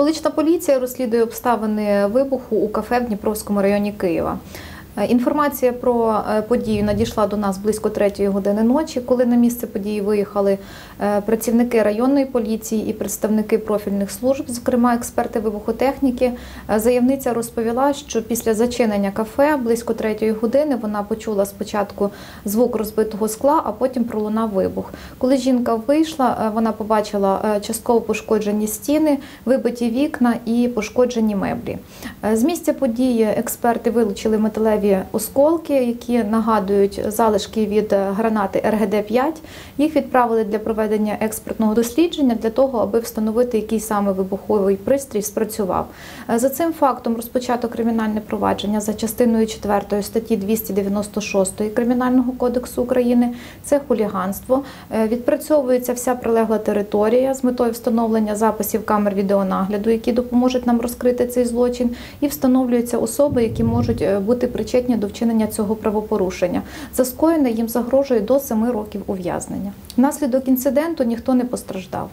Столична поліція розслідує обставини вибуху у кафе в Дніпровському районі Києва. Е, Інформація про е, подію надійшла до нас близько третьої години ночі, коли на місце події виїхали е, працівники районної поліції і представники профільних служб, зокрема експерти вибухотехніки. Заявниця розповіла, що після зачинення кафе близько третьої години вона почула спочатку звук розбитого скла, а потім пролунав вибух. Коли жінка вийшла, вона побачила частково пошкоджені стіни, вибиті вікна і пошкоджені меблі. З місця події експерти вилучили металеві осколки, які нагадують залишки від е, гранати РГД-5. Їх відправили для проведення експертного дослідження для того, аби встановити, який саме вибуховий пристрій спрацював. Е, За цим фактом розпочато кримінальне провадження за частиною 4 статті 296 Кримінального кодексу України. Це хуліганство. Е, Відпрацьовується вся прилегла територія з метою встановлення записів камер відеонагляду, які допоможуть нам розкрити цей злочин, і встановлюються особи, які можуть бути причетні до вчинення цього правопорушення. За скоєне їм загрожує до 7 років ув'язнення. Внаслідок інциденту ніхто не постраждав.